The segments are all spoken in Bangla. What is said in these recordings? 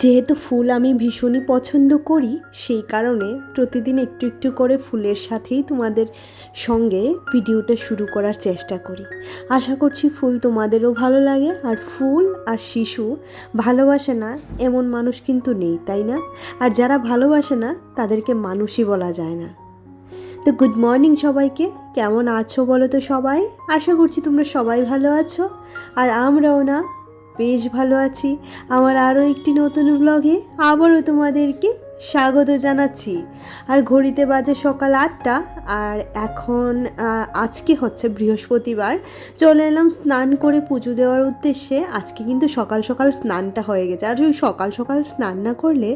যেহেতু ফুল আমি ভীষণই পছন্দ করি, সেই কারণে প্রতিদিন একটু একটু করে ফুলের সাথেই তোমাদের সঙ্গে ভিডিওটা শুরু করার চেষ্টা করি। আশা করছি ফুল তোমাদেরও ভালো লাগে, আর ফুল আর শিশু ভালোবাসে না, এমন মানুষ কিন্তু নেই, তাই না? আর যারা ভালোবাসে না, তাদেরকে মানুষই বলা যায় না। তো গুড মর্নিং সবাইকে, কেমন আছো বলো তো সবাই? আশা করছি তোমরা সবাই ভালো আছো, আর আমরাও না বেশ ভালো আছি। আমার আরও একটি নতুন ব্লগে আবারও তোমাদেরকে স্বাগত জানাচ্ছি। আর ঘড়িতে বাজে সকাল আটটা, আর এখন আজকে হচ্ছে বৃহস্পতিবার। চলে এলাম স্নান করে পুজো দেওয়ার উদ্দেশ্যে। আজকে কিন্তু সকাল সকাল স্নানটা হয়ে গেছে। আর ওই সকাল সকাল স্নান না করলে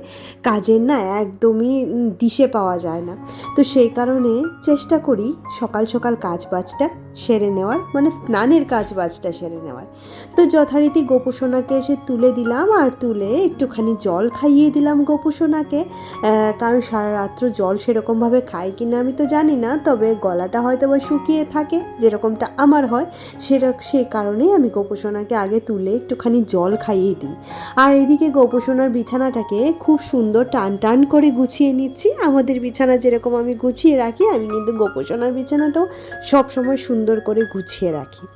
কাজের না একদমই দিশে পাওয়া যায় না। তো সেই কারণে চেষ্টা করি সকাল সকাল কাজ বাজটা সেরে নেওয়ার মানে স্নানের কাজ বাজটা সেরে নেওয়ার। তো যথারীতি গোপোষণাকে এসে তুলে দিলাম আর তুলে একটুখানি জল খাইয়ে দিলাম গোপোষণাকে কারণ সারা রাত্র জল সেরকমভাবে খায় কি না আমি তো জানি না, তবে গলাটা হয়তো বা শুকিয়ে থাকে, যেরকমটা আমার হয় সেরকম সেই কারণেই আমি গোপোষণাকে আগে তুলে একটুখানি জল খাইয়ে দিই। আর এদিকে গোপোষণার বিছানাটাকে খুব সুন্দর টান টান করে গুছিয়ে নিচ্ছি। আমাদের বিছানা যেরকম আমি গুছিয়ে রাখি, আমি কিন্তু গোপোষণার বিছানাটাও সবসময় সুন্দর করে গুছিয়ে রাখি।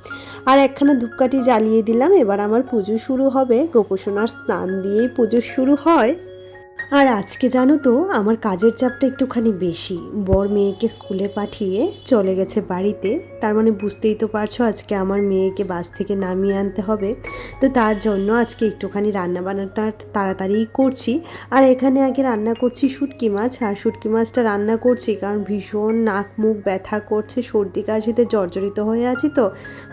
আর একখানা ধূপকাঠি জ্বালিয়ে দিলাম, এবার আমার পুজো শুরু হবে। গোপোষণার স্নান দিয়েই পুজো শুরু হয়। আর আজকে জানো তো, আমার কাজের চাপটা একটুখানি বেশি। বর মেয়েকে স্কুলে পাঠিয়ে চলে গেছে বাড়িতে। তার মানে বুঝতেই তো পারছ আজকে আমার মেয়েকে বাস থেকে নামিয়ে আনতে হবে। তো তার জন্য আজকে একটুখানি রান্না বান্নাটা তাড়াতাড়ি করছি। আর এখানে আগে রান্না করছি শুটকি মাছ, আর শুটকি মাছটা রান্না করছি কারণ ভীষণ নাক মুখ ব্যথা করছে, সর্দি কাশিতে জর্জরিত হয়ে আছি তো।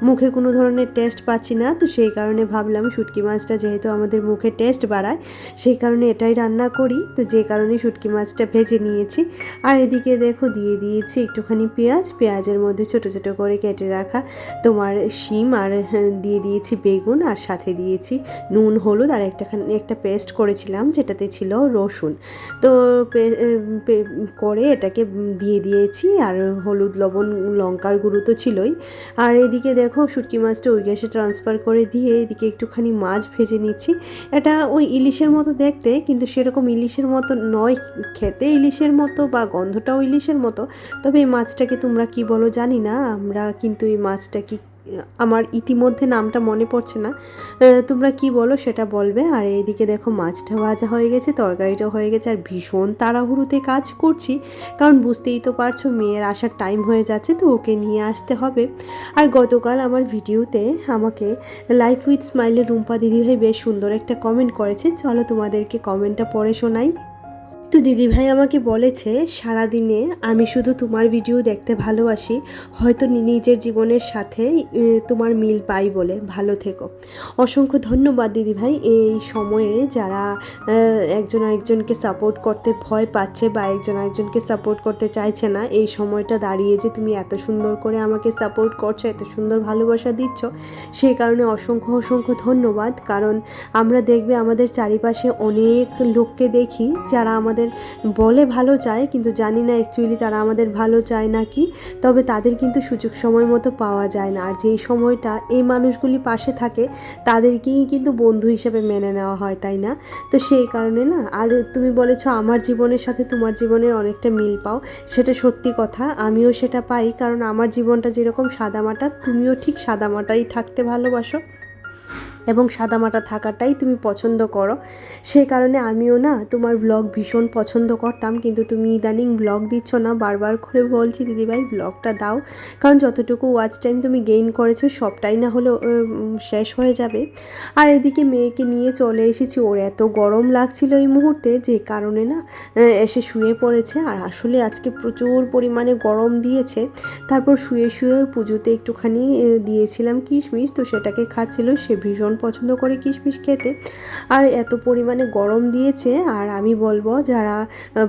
মুখে কোনো ধরনের টেস্ট পাচ্ছি না, তো সেই কারণে ভাবলাম শুটকি মাছটা যেহেতু আমাদের মুখে টেস্ট বাড়ায়, সেই কারণে এটাই রান্না করি তো যে কারণে শুটকি মাছটা ভেজে নিয়েছি। আর এদিকে দেখো দিয়ে দিয়েছি একটুখানি পেঁয়াজ। পেঁয়াজের মধ্যে ছোট ছোট করে কেটে রাখা তোমার শিম আর হ্যাঁ, দিয়ে দিয়েছি বেগুন আর সাথে দিয়েছি নুন হলুদ আর একটাখানি একটা পেস্ট করেছিলাম যেটাতে ছিল রসুন। তো করে এটাকে দিয়ে দিয়েছি আর হলুদ লবণ লঙ্কার গুঁড়ো তো ছিলই। আর এদিকে দেখো শুটকি মাছটা ওই গ্যাসে ট্রান্সফার করে দিয়ে এদিকে একটুখানি মাছ ভেজে নিচ্ছি। এটা ওই ইলিশের মতো দেখতে কিন্তু সেরকম ইলিশের মতো, নয় খেতে ইলিশের মতো বা গন্ধটাও ইলিশের মতো, তবে এই মাছটাকে তোমরা কি বলো জানি না। আমরা কিন্তু এই মাছটা কি আমার ইতিমধ্যে নামটা মনে পড়ছে না। তোমরা কি বলো সেটা বলবে। আর এইদিকে দেখো, মাছটা ভাজা হয়ে গেছে তরকারিটা হয়ে গেছে। আর ভীষণ তাড়াহুড়োতে কাজ করছি, কারণ বুঝতেই তো পারছ, মেয়ের আসার টাইম হয়ে যাচ্ছে, তো ওকে নিয়ে আসতে হবে। আর গতকাল আমার ভিডিওতে আমাকে লাইফ উইথ স্মাইলের রুম্পা দিদিভাই বেশ সুন্দর একটা কমেন্ট করেছে। চলো তোমাদেরকে কমেন্টটা পড়ে শোনাই। তো দিদিভাই আমাকে বলেছে, সারাদিনে আমি শুধু তোমার ভিডিও দেখতে ভালোবাসি, হয়তো নিজের জীবনের সাথে তোমার মিল পাই বলে। ভালো থেকো। অসংখ্য ধন্যবাদ দিদিভাই। এই সময়ে যারা একজন আরেকজনকে সাপোর্ট করতে ভয় পাচ্ছে বা একজন আরেকজনকে সাপোর্ট করতে চাইছে না, এই সময়টা দাঁড়িয়ে যে তুমি এত সুন্দর করে আমাকে সাপোর্ট করছ, এত সুন্দর ভালোবাসা দিচ্ছ সেই কারণে অসংখ্য অসংখ্য ধন্যবাদ। কারণ আমরা দেখবে আমাদের চারিপাশে অনেক লোককে দেখি, যারা আমাদের বলে ভালো চায়, কিন্তু জানি না অ্যাকচুয়ালি তারা আমাদের ভালো চায় নাকি, তবে তাদের কিন্তু সুযোগ সময় মতো পাওয়া যায় না। আর যেই সময়টা এই মানুষগুলি পাশে থাকে, তাদেরকেই কিন্তু বন্ধু হিসেবে মেনে নেওয়া হয়, তাই না? তো সেই কারণে না, আর তুমি বলেছ আমার জীবনের সাথে তোমার জীবনের অনেকটা মিল পাও, সেটা সত্যি কথা, আমিও সেটা পাই, কারণ আমার জীবনটা যেরকম সাদামাটা, তুমিও ঠিক সাদামাটাই থাকতে ভালোবাসো। এবং সাদামাটা থাকাটাই তুমি পছন্দ করো। সে কারণে আমিও না তোমার ব্লগ ভীষণ পছন্দ করতাম কিন্তু তুমি ইদানিং ব্লগ দিচ্ছ না বারবার করে বলছি দিদিভাই ব্লগটা দাও। কারণ যতটুকু ওয়াচ টাইম তুমি গেইন করেছ সবটাই না উম, শেষ হয়ে যাবে। আর এদিকে মেয়েকে নিয়ে চলে এসেছি ওর এত গরম লাগছিল এই মুহূর্তে যে কারণে না এসে শুয়ে পড়েছে। আর আসলে আজকে প্রচুর পরিমাণে গরম দিয়েছে। তারপর শুয়ে শুয়ে পুজোতে একটুখানি দিয়েছিলাম কিশমিশ তো সেটাকে খাচ্ছিল সে ভীষণ পছন্দ করে কিশমিশ খেতে। আর এত পরিমাণে গরম দিয়েছে, আর আমি বলব যারা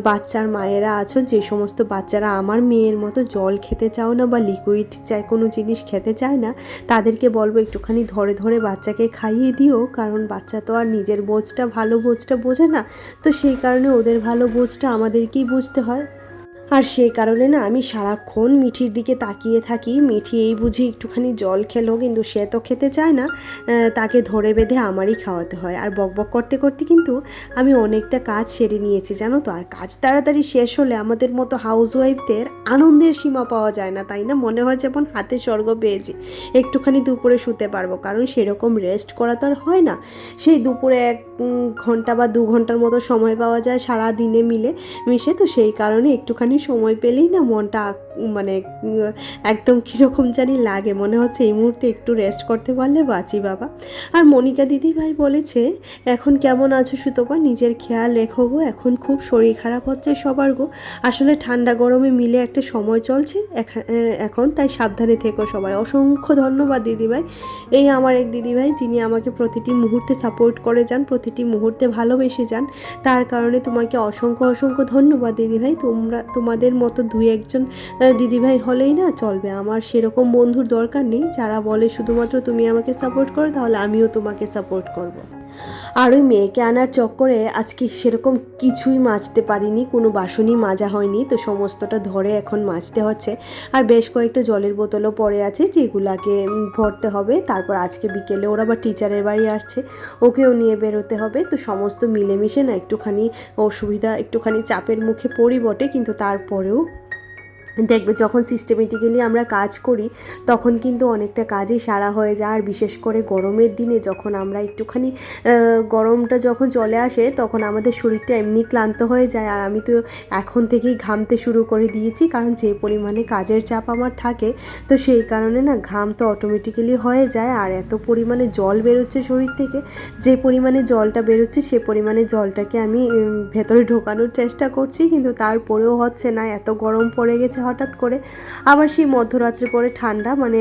বাচ্চার মায়েরা আছো, যে সমস্ত বাচ্চারা আমার মেয়ের মতো জল খেতে চাও না বা লিকুইড চাই, কোনো জিনিস খেতে চায় না, তাদেরকে বলব একটুখানি ধরে ধরে বাচ্চাকে খাইয়ে দিও, কারণ বাচ্চা তো আর নিজের বোঝটা, ভালো বোঝটা বোঝে না। তো সেই কারণে ওদের ভালো বোঝটা আমাদেরকেই বুঝতে হয়। আর সেই কারণে না আমি সারাক্ষণ মিঠির দিকে তাকিয়ে থাকি। মিঠি এই বুঝি একটুখানি জল খেলো, কিন্তু সে তো খেতে চায় না। তাকে ধরে বেঁধে আমারই খাওয়াতে হয়। আর বকবক করতে করতে কিন্তু আমি অনেকটা কাজ সেরে নিয়েছি, জানো তো? আর কাজ তাড়াতাড়ি শেষ হলে আমাদের মতো হাউস ওয়াইফদের আনন্দের সীমা পাওয়া যায় না, তাই না? মনে হয় যেমন হাতে স্বর্গ পেয়েছি। একটুখানি দুপুরে শুতে পারব, কারণ সেরকম রেস্ট করা তো আর হয় না। সেই দুপুরে এক ঘণ্টা বা দু ঘণ্টার মতো সময় পাওয়া যায় সারা দিনে মিলে মিশে, তো সেই কারণে একটুখানি সময় পেলেই না মনটা মানে একদম কীরকম জানি লাগে। মনে হচ্ছে এই মুহূর্তে একটু রেস্ট করতে পারলে বাঁচি বাবা। আর মনিকা দিদি ভাই বলেছে, এখন কেমন আছো সুতপা? নিজের খেয়াল রেখো গো। এখন খুব শরীর খারাপ হচ্ছে সবার গো। আসলে ঠান্ডা গরমে মিলে একটা সময় চলছে। এখন তাই সাবধানে থেকো সবাই। অসংখ্য ধন্যবাদ দিদিভাই। এই আমার এক দিদিভাই, যিনি আমাকে প্রতিটি মুহূর্তে সাপোর্ট করে যান, প্রতিটি মুহূর্তে ভালোবেসে যান। তার কারণে তোমাকে অসংখ্য অসংখ্য ধন্যবাদ দিদিভাই। তোমরা তোমাদের মতো দুই একজন দিদিভাই হলেই না চলবে আমার সেরকম বন্ধুর দরকার নেই যারা বলে শুধুমাত্র তুমি আমাকে সাপোর্ট করো, তাহলে আমিও তোমাকে সাপোর্ট করব। আর ওই মেয়েকে আনার চক্করে আজকে সেরকম কিছুই মাজতে পারিনি, কোনো বাসনই মাজা হয়নি, তো সমস্তটা ধরে এখন মাজতে হচ্ছে। আর বেশ কয়েকটা জলের বোতলও পড়ে আছে যেগুলাকে ভরতে হবে, তারপর আজকে বিকেলে ওরা আবার টিচারের বাড়ি আসছে, ওকেও নিয়ে বেরোতে হবে। তো সমস্ত মিলেমিশে না একটুখানি অসুবিধা, একটুখানি চাপের মুখে পড়ি বটে, কিন্তু তারপরেও দেখবে যখন সিস্টেমেটিক্যালি আমরা কাজ করি, তখন কিন্তু অনেকটা কাজই সারা হয়ে যায়। আর বিশেষ করে গরমের দিনে যখন আমরা একটুখানি গরমটা যখন চলে আসে, তখন আমাদের শরীরটা এমনি ক্লান্ত হয়ে যায়। আর আমি তো এখন থেকেই ঘামতে শুরু করে দিয়েছি, কারণ যে পরিমাণে কাজের চাপ আমার থাকে, তো সেই কারণে না ঘাম তো অটোমেটিক্যালি হয়ে যায়। আর এত পরিমাণে জল বেরোচ্ছে শরীর থেকে, যে পরিমাণে জলটা বেরোচ্ছে, সে পরিমাণে জলটাকে আমি ভেতরে ঢোকানোর চেষ্টা করছি। কিন্তু তারপরেও হচ্ছে না, এত গরম পড়ে গেছে হঠাৎ করে আবার সেই মধ্যরাত্রে পরে ঠান্ডা মানে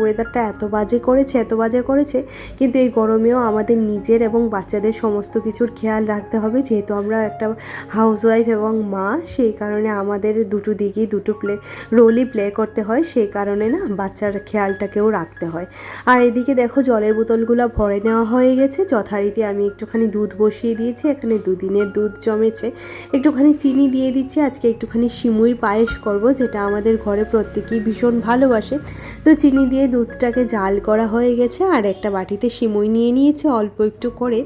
ওয়েদারটা এত বাজে করেছে, এত বাজে করেছে, কিন্তু এই গরমেও আমাদের নিজের এবং বাচ্চাদের সমস্ত কিছুর খেয়াল রাখতে হবে। যেহেতু আমরা একটা হাউসওয়াইফ এবং মা, সেই কারণে আমাদের দুটো দিকেই দুটো প্লে রোলই প্লে করতে হয়। সেই কারণে না, বাচ্চার খেয়ালটাকেও রাখতে হয়। আর এদিকে দেখো, জলের বোতলগুলো ভরে নেওয়া হয়ে গেছে। যথারীতি আমি একটুখানি দুধ বসিয়ে দিয়েছি, এখানে দুদিনের দুধ জমেছে। একটুখানি চিনি দিয়ে দিচ্ছি, আজকে একটুখানি সিমুই পায়েস করব। যেটা আমাদের ঘরে প্রত্যেকেই ভীষণ ভালোবাসে। তো চিনি দিয়ে দুধটাকে জাল করা হয়ে গেছে আর একটা বাটিতে সিমুই নিয়ে নিয়েছে, অল্প একটু করে।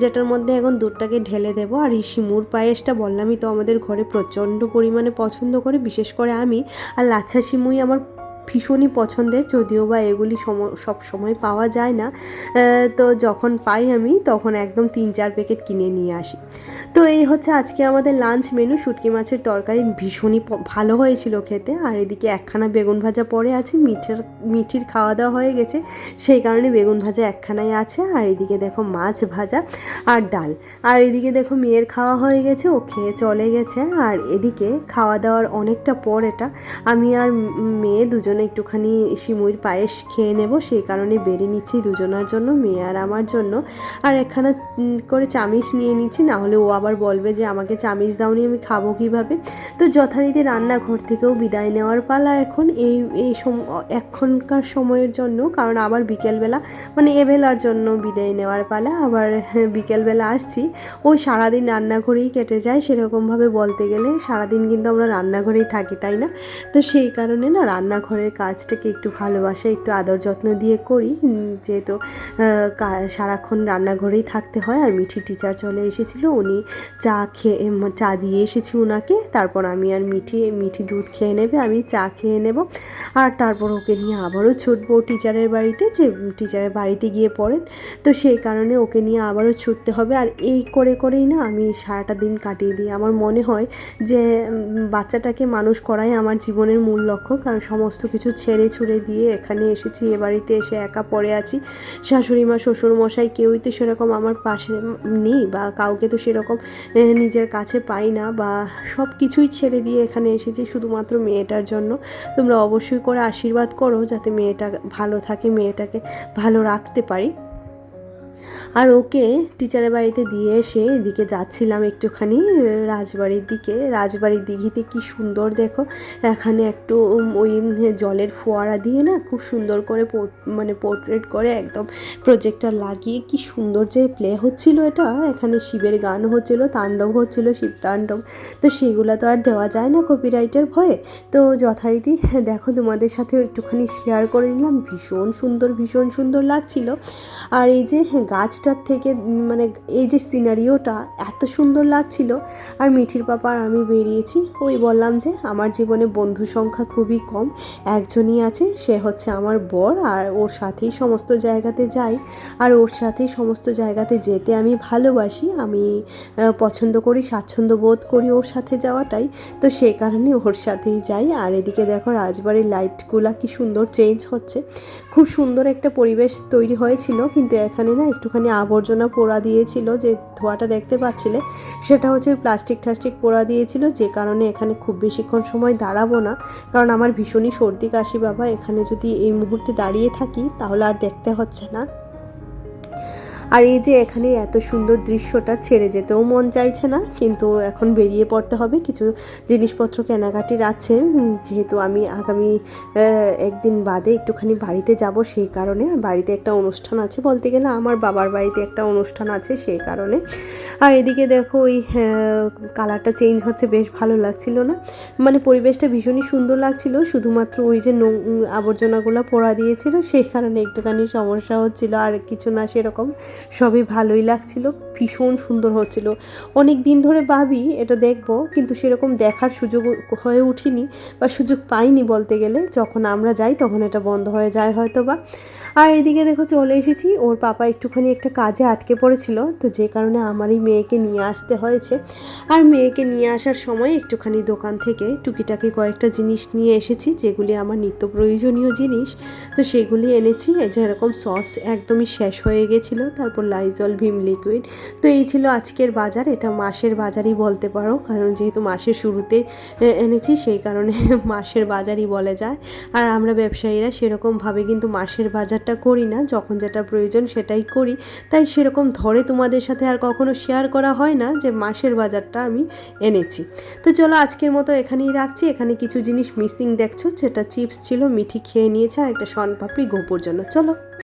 যেটার মধ্যে এখন দুধটাকে ঢেলে দেবো। আর এই সিমুর পায়েসটা বললামই তো আমাদের ঘরে প্রচণ্ড পরিমাণে পছন্দ করে, বিশেষ করে আমি। আর লাচ্ছা সিমুই আমার ভীষণই পছন্দের, যদিও বা এগুলি সব সময় পাওয়া যায় না। তো যখন পাই আমি, তখন একদম তিন চার প্যাকেট কিনে নিয়ে আসি। তো এই হচ্ছে আজকে আমাদের লাঞ্চ মেনু। শুটকি মাছের তরকারি ভীষণই ভালো হয়েছিল খেতে। আর এদিকে একখানা বেগুন ভাজা পড়ে আছে, মিঠের, মিঠির খাওয়া দাওয়া হয়ে গেছে। সেই কারণে বেগুন ভাজা একখানাই আছে। আর এদিকে দেখো মাছ ভাজা আর ডাল। আর এদিকে দেখো মেয়ের খাওয়া হয়ে গেছে, ও খেয়ে চলে গেছে। আর এদিকে খাওয়া দাওয়ার অনেকটা পর এটা। আমি আর মেয়ে দুজনে একটুখানি সিমুইর পায়েস খেয়ে নেব, সেই কারণে বেড়ে নিচ্ছি দুজনার জন্য, মেয়ে আর আমার জন্য। আর একখানা করে চামিচ নিয়ে নিচ্ছি না হলে ও আবার বলবে যে, আমাকে চামিচ দাওনি, আমি খাব কীভাবে? তো যথারীতি রান্নাঘর থেকেও বিদায় নেওয়ার পালা এখন। এই এই সম, এখনকার সময়ের জন্য, কারণ আবার বিকেলবেলা মানে এবেলার জন্য বিদায় নেওয়ার পালা, আবার বিকেলবেলা আসছি। ওই সারাদিন রান্নাঘরেই কেটে যায়, সেরকমভাবে বলতে গেলে সারাদিন কিন্তু আমরা রান্নাঘরেই থাকি, তাই না? তো সেই কারণে না রান্নাঘরের কাজটাকে একটু ভালোবাসা, একটু আদর যত্ন দিয়ে করি। যেহেতু সারাক্ষণ রান্নাঘরেই থাকতে হয় আর মিঠি টিচার চলে এসেছিল, উনি চা খেয়ে চা দিয়ে এসেছি ওনাকে তারপর আমি আর মিঠি মিঠি দুধ খেয়ে নেবে, আমি চা খেয়ে নেব। আর তারপর ওকে নিয়ে আবারও ছুটবো টিচারের বাড়িতে, যে টিচারের বাড়িতে গিয়ে পড়েন। তো সেই কারণে ওকে নিয়ে আবারও ছুটতে হবে। আর এই করে, করেই না আমি সারাটা দিন কাটিয়ে দিই। আমার মনে হয় যে বাচ্চাটাকে মানুষ করাই আমার জীবনের মূল লক্ষ্য। কারণ সমস্ত কিছু ছেড়ে ছুড়ে দিয়ে এখানে এসেছি। এ বাড়িতে এসে একা পড়ে আছি। শাশুড়ি মা, শ্বশুর মশাই কেউই তো সেরকম আমার পাশে নেই বা কাউকে তো সেরকম নিজের কাছে পাই না বা সব কিছুই ছেড়ে দিয়ে এখানে এসেছি শুধুমাত্র মেয়েটার জন্য। তোমরা অবশ্যই করে আশীর্বাদ করো যাতে মেয়েটা ভালো থাকে, মেয়েটাকে ভালো রাখতে পারি। আর ওকে টিচারের বাড়িতে দিয়ে এসে এদিকে যাচ্ছিলাম একটুখানি, রাজবাড়ির দিকে। রাজবাড়ির দিঘিতে কি সুন্দর দেখো, এখানে একটু ওই জলের ফোয়ারা দিয়ে না খুব সুন্দর করে মানে পোর্ট্রেট করে একদম প্রজেক্টর লাগিয়ে কি সুন্দর যে প্লে হচ্ছিল এটা। এখানে শিবের গান হচ্ছিল, তাণ্ডব হচ্ছিল, শিব তাণ্ডব। তো সেগুলো তো আর দেওয়া যায় না কপিরাইটের ভয়ে। তো যথারীতি দেখো তোমাদের সাথেও একটুখানি শেয়ার করে নিলাম। ভীষণ সুন্দর ভীষণ সুন্দর লাগছিল। আর এই যে গাছটার থেকে মানে এই যে সিনারিওটা এত সুন্দর লাগছিল আর মিঠির পাপা আর আমি বেরিয়েছি। ওই বললাম যে আমার জীবনে বন্ধু সংখ্যা খুবই কম, একজনই আছে, সে হচ্ছে আমার বর আর ওর সাথেই সমস্ত জায়গাতে যাই। আর ওর সাথেই সমস্ত জায়গাতে যেতে আমি ভালোবাসি, আমি পছন্দ করি, স্বাচ্ছন্দ্য বোধ করি ওর সাথে যাওয়াটাই। তো সে কারণে ওর সাথেই যাই। আর এদিকে দেখো রাজবাড়ির লাইটগুলা কি সুন্দর চেঞ্জ হচ্ছে। খুব সুন্দর একটা পরিবেশ তৈরি হয়েছিল, কিন্তু এখানে না একটুখানি আবর্জনা পোড়া দিয়েছিল, যে ধোঁয়াটা দেখতে পাচ্ছিলে, সেটা হচ্ছে প্লাস্টিক ঠাস্টিক পোড়া দিয়েছিল, যে কারণে এখানে খুব বেশিক্ষণ সময় দাঁড়াবো না। কারণ আমার ভীষণই সর্দি কাশি বাবা, এখানে যদি এই মুহূর্তে দাঁড়িয়ে থাকি, তাহলে আর দেখতে হচ্ছে না। আর এই যে এখানে এত সুন্দর দৃশ্যটা ছেড়ে যেতেও মন চাইছে না, কিন্তু এখন বেরিয়ে পড়তে হবে। কিছু জিনিসপত্র কেনাকাটির আছে যেহেতু আমি আগামী একদিন বাদে একটুখানি বাড়িতে যাব সেই কারণে। আর বাড়িতে একটা অনুষ্ঠান আছে বলতে গেলে, আমার বাবার বাড়িতে একটা অনুষ্ঠান আছে সেই কারণে। আর এদিকে দেখো ওই কালারটা চেঞ্জ হচ্ছে, বেশ ভালো লাগছিল না। মানে পরিবেশটা ভীষণই সুন্দর লাগছিল, শুধুমাত্র ওই যে নোং- আবর্জনাগুলো পোড়া দিয়েছিল, সেই কারণে একটুখানি সমস্যা হচ্ছিল, আর কিছু না সেরকম। সবই ভালোই লাগছিল, ভীষণ সুন্দর হচ্ছিল। অনেক দিন ধরে ভাবি এটা দেখব, কিন্তু সেরকম দেখার সুযোগ হয়ে উঠিনি বা সুযোগ পাইনি বলতে গেলে। যখন আমরা যাই তখন এটা বন্ধ হয়ে যায় হয়তো বা আর এদিকে দেখো চলে এসেছি। ওর পাপা একটুখানি একটা কাজে আটকে পড়েছিল, তো যে কারণে আমারই মেয়েকে নিয়ে আসতে হয়েছে। আর মেয়েকে নিয়ে আসার সময় একটুখানি দোকান থেকে টুকিটাকি কয়েকটা জিনিস নিয়ে এসেছি, যেগুলি আমার নিত্য প্রয়োজনীয় জিনিস। তো সেগুলি এনেছি যেরকম সস একদমই শেষ হয়ে গেছিল, তারপর লাইজল ভীম লিকুইড। তো এই ছিল আজকের বাজার, এটা মাসের বাজারই বলতে পারো, কারণ যেহেতু মাসের শুরুতে এনেছি, সেই কারণে মাসের বাজারই বলে যায়। আর আমরা ব্যবসায়ীরা সেরকমভাবে কিন্তু মাসের বাজারটা করি না, যখন যেটা প্রয়োজন সেটাই করি। তাই সেরকম ধরে তোমাদের সাথে আর কখনো শেয়ার করা হয় না যে মাসের বাজারটা আমি এনেছি। তো চলো আজকের মতো এখানেই রাখছি। এখানে কিছু জিনিস মিসিং দেখছ, সেটা চিপস ছিল, মিঠি খেয়ে নিয়েছে, আর একটা শনপাপড়ি গোপুর জন্য। চলো।